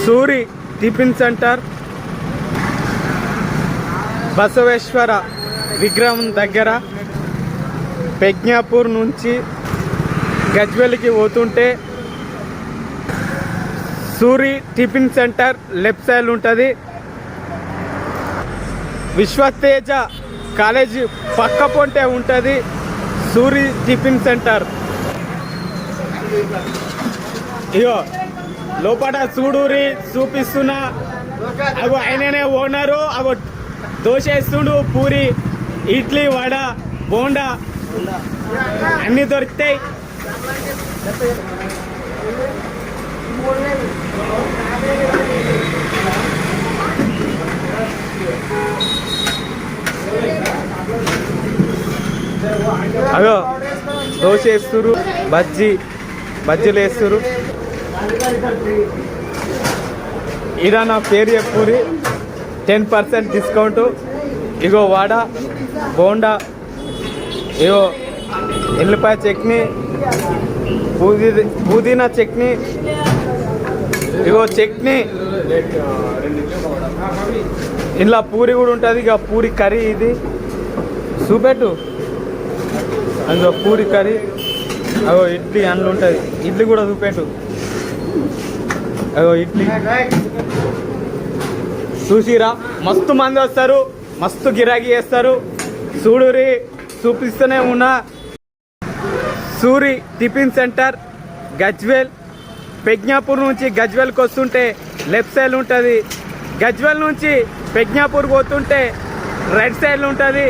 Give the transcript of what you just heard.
Suri tiffin centre Basaveshwara విగ్రహం దగ్గర పెజ్ఞాపూర్ నుంచి గజ్వెల్కి పోతుంటే Suri tiffin centre left side ఉంటుంది. విశ్వతేజ కాలేజీ పక్క పొంటే ఉంటుంది సూరి టిఫిన్ సెంటర్. ఇగో లోపల చూడూరి చూపిస్తున్నా. అగో ఆయననే ఓనరు అగో దోశ వేస్తుండు పూరి ఇడ్లీ వడ బోండా. అన్నీ దొరుకుతాయి. అగో దోశ వేస్తురు బజ్జీ బజ్జీలు వేస్తురు ఇరా నా పేరు చెప్పురి టెన్ పర్సెంట్ డిస్కౌంట్. ఇగో వాడ బోండా ఇగో ఎల్లిపాయ చట్నీ పుదీ పుదీనా చట్నీ ఇగో చట్నీ. ఇలా పూరి కూడా ఉంటుంది ఇక పూరి కర్రీ ఇది. చూపెట్టు. అందులో పూరి కర్రీ అగో ఇడ్లీ అండ్లు ఉంటుంది ఇడ్లీ కూడా చూపెట్టు. ఇడ్లీ. చూసిరా మస్తు మంది వస్తారు మస్తు గిరాకీ చేస్తారు. చూడురి చూపిస్తూనే ఉన్నా. Suri tiffin centre Gajwel. పెజ్ఞాపూర్ నుంచి గజ్వేల్కి వస్తుంటే లెఫ్ట్ సైడ్ ఉంటుంది. గజ్వేల్ నుంచి పెజ్ఞాపూర్ పోతుంటే రైట్ సైడ్ ఉంటుంది.